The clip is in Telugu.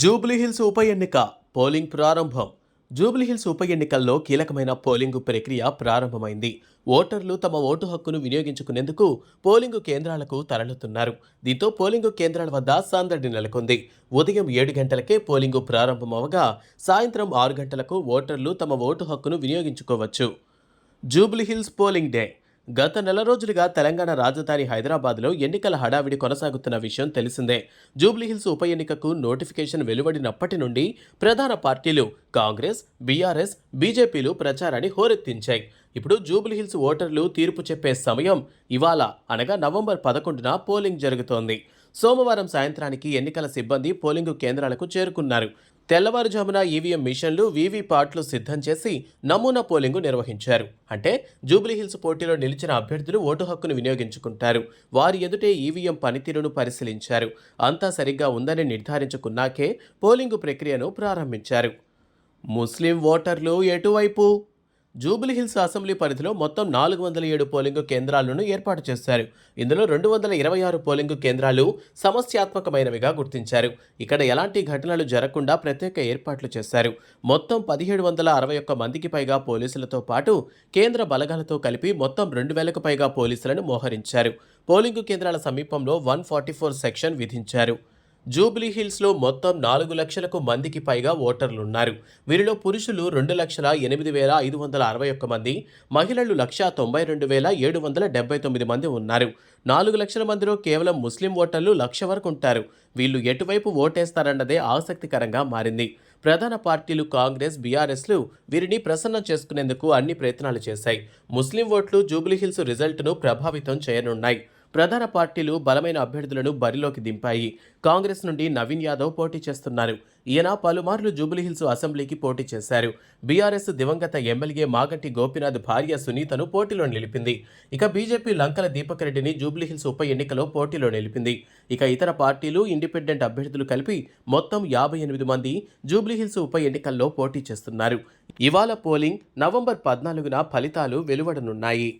జూబ్లీహిల్స్ ఉప ఎన్నిక పోలింగ్ ప్రారంభం. జూబ్లీహిల్స్ ఉప ఎన్నికల్లో కీలకమైన పోలింగ్ ప్రక్రియ ప్రారంభమైంది. ఓటర్లు తమ ఓటు హక్కును వినియోగించుకునేందుకు పోలింగ్ కేంద్రాలకు తరలుతున్నారు. దీంతో పోలింగ్ కేంద్రాల వద్ద సందడి నెలకొంది. ఉదయం ఏడు గంటలకే పోలింగ్ ప్రారంభమవగా సాయంత్రం ఆరు గంటలకు ఓటర్లు తమ ఓటు హక్కును వినియోగించుకోవచ్చు. జూబ్లీహిల్స్ పోలింగ్ డే గత నెల రోజులుగా తెలంగాణ రాజధాని హైదరాబాద్లో ఎన్నికల హడావిడి కొనసాగుతున్న విషయం తెలిసిందే. జూబ్లీహిల్స్ ఉప ఎన్నికకు నోటిఫికేషన్ వెలువడినప్పటి నుండి ప్రధాన పార్టీలు కాంగ్రెస్ బీఆర్ఎస్ బీజేపీలు ప్రచారాన్ని హోరెత్తించాయి. ఇప్పుడు జూబ్లీహిల్స్ ఓటర్లు తీర్పు చెప్పే సమయం ఇవాళ అనగా నవంబర్ పదకొండున పోలింగ్ జరుగుతోంది. సోమవారం సాయంత్రానికి ఎన్నికల సిబ్బంది పోలింగు కేంద్రాలకు చేరుకున్నారు. తెల్లవారుజామున ఈవీఎం మిషన్లు వీవీపాట్లు సిద్ధం చేసి నమూనా పోలింగు నిర్వహించారు. అంటే జూబ్లీహిల్స్ పోటీలో నిలిచిన అభ్యర్థులు ఓటు హక్కును వినియోగించుకుంటారు. వారి ఎదుటే ఈవీఎం పనితీరును పరిశీలించారు. అంతా సరిగ్గా ఉందని నిర్ధారించుకున్నాకే పోలింగు ప్రక్రియను ప్రారంభించారు. ముస్లిం ఓటర్లు ఎటువైపు? జూబ్లీహిల్స్ అసెంబ్లీ పరిధిలో మొత్తం నాలుగు వందల ఏడు పోలింగ్ కేంద్రాలను ఏర్పాటు చేశారు. ఇందులో రెండు వందల ఇరవై ఆరు పోలింగ్ కేంద్రాలు సమస్యాత్మకమైనవిగా గుర్తించారు. ఇక్కడ ఎలాంటి ఘటనలు జరగకుండా ప్రత్యేక ఏర్పాట్లు చేశారు. మొత్తం పదిహేడు వందల అరవై ఒక్క మందికి పైగా పోలీసులతో పాటు కేంద్ర బలగాలతో కలిపి మొత్తం రెండు వేలకు పైగా పోలీసులను మోహరించారు. పోలింగు కేంద్రాల సమీపంలో వన్ ఫార్టీ ఫోర్ సెక్షన్ విధించారు. జూబ్లీ హిల్స్లో మొత్తం నాలుగు లక్షలకు మందికి పైగా ఓటర్లున్నారు. వీరిలో పురుషులు రెండు లక్షల ఎనిమిది వేల ఐదు వందల అరవై ఒక్క మంది మహిళలు లక్ష తొంభై రెండు వేల ఏడు వందల డెబ్బై తొమ్మిది మంది ఉన్నారు. నాలుగు లక్షల మందిలో కేవలం ముస్లిం ఓటర్లు లక్ష వరకు ఉంటారు. వీళ్ళు ఎటువైపు ఓటేస్తారన్నదే ఆసక్తికరంగా మారింది. ప్రధాన పార్టీలు కాంగ్రెస్ బీఆర్ఎస్లు వీరిని ప్రసన్నం చేసుకునేందుకు అన్ని ప్రయత్నాలు చేశాయి. ముస్లిం ఓట్లు జూబ్లీహిల్స్ రిజల్ట్ను ప్రభావితం చేయనున్నాయి. ప్రధాన పార్టీలు బలమైన అభ్యర్థులను బరిలోకి దింపాయి. కాంగ్రెస్ నుండి నవీన్ యాదవ్ పోటీ చేస్తున్నారు. ఈయన పలుమార్లు జూబ్లీహిల్స్ అసెంబ్లీకి పోటీ చేశారు. బీఆర్ఎస్ దివంగత ఎమ్మెల్యే మాగంటి గోపినాథ్ భార్య సునీతను పోటీలో నిలిపింది. ఇక బీజేపీ లంకల దీపక్ రెడ్డిని జూబ్లీహిల్స్ ఉప ఎన్నికలో పోటీలో నిలిపింది. ఇక ఇతర పార్టీలు ఇండిపెండెంట్ అభ్యర్థులు కలిపి మొత్తం యాభై ఎనిమిది మంది జూబ్లీహిల్స్ ఉప ఎన్నికల్లో పోటీ చేస్తున్నారు. ఇవాళ పోలింగ్ నవంబర్ పద్నాలుగున ఫలితాలు వెలువడనున్నాయి.